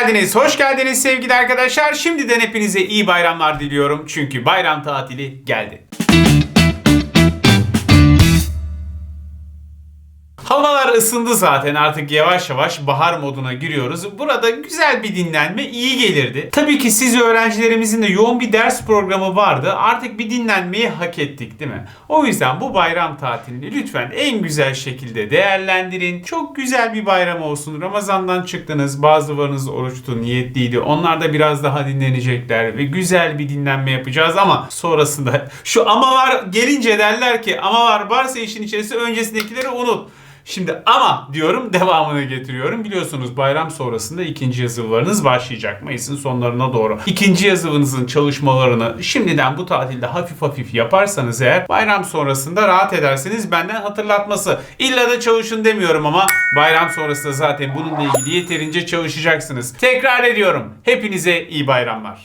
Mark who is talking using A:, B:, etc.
A: geldiniz, hoş geldiniz sevgili arkadaşlar. Şimdiden hepinize iyi bayramlar diliyorum. Çünkü bayram tatili geldi. Havalar ısındı zaten artık yavaş yavaş bahar moduna giriyoruz. Burada güzel bir dinlenme iyi gelirdi. Tabii ki siz öğrencilerimizin de yoğun bir ders programı vardı. Artık bir dinlenmeyi hak ettik değil mi? O yüzden bu bayram tatilini lütfen en güzel şekilde değerlendirin. Çok güzel bir bayram olsun. Ramazandan çıktınız. Bazılarınız oruçtu, niyetliydi. Onlar da biraz daha dinlenecekler ve güzel bir dinlenme yapacağız ama sonrasında şu ama var gelince derler ki ama var varsa işin içerisinde öncesindekileri unut. Şimdi ama diyorum devamını getiriyorum. Biliyorsunuz bayram sonrasında ikinci yazılılarınız başlayacak Mayıs'ın sonlarına doğru. İkinci yazılınızın çalışmalarını şimdiden bu tatilde hafif hafif yaparsanız eğer bayram sonrasında rahat edersiniz. Benden hatırlatması. İlla da çalışın demiyorum ama bayram sonrasında zaten bununla ilgili yeterince çalışacaksınız. Tekrar ediyorum. Hepinize iyi bayramlar.